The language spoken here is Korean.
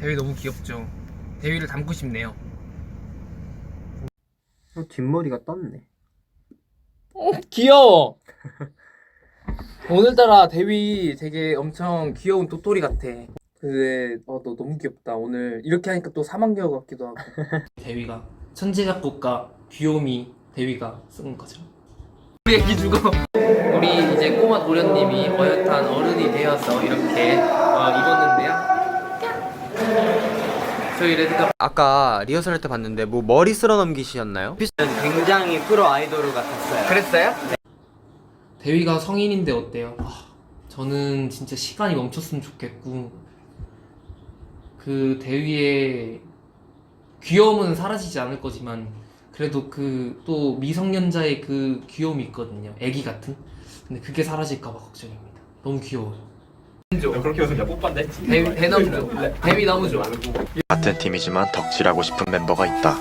대위 너무 귀엽죠. 대위를 닮고 싶네요. 어, 뒷머리가 떴네. 귀여워. 오늘따라 대위 되게 엄청 귀여운 도토리 같아. 근데 어, 너 너무 귀엽다. 오늘 이렇게 하니까 또 사망개월 같기도 하고. 대위가 천재 작곡가 귀요미 대위가 쓴 거죠. 우리 얘기 주고 우리 이제 꼬마 도련님이 어엿한 어른이 되어서 이렇게 저희 레드카 아까 리허설 할 때 봤는데 뭐 머리 쓸어 넘기시였나요? 굉장히 프로 아이돌 같았어요. 그랬어요? 대위가 성인인데 어때요? 아, 저는 진짜 시간이 멈췄으면 좋겠고 그 대위의 귀여움은 사라지지 않을 거지만 그래도 그 또 미성년자의 그 귀여움이 있거든요. 애기 같은. 근데 그게 사라질까 봐 걱정입니다. 너무 귀여워요. 그렇게 웃으면 뽀빠인데? 대위 대나무 좋아. 대위 너무 좋아. 같은 팀이지만 덕질하고 싶은 멤버가 있다.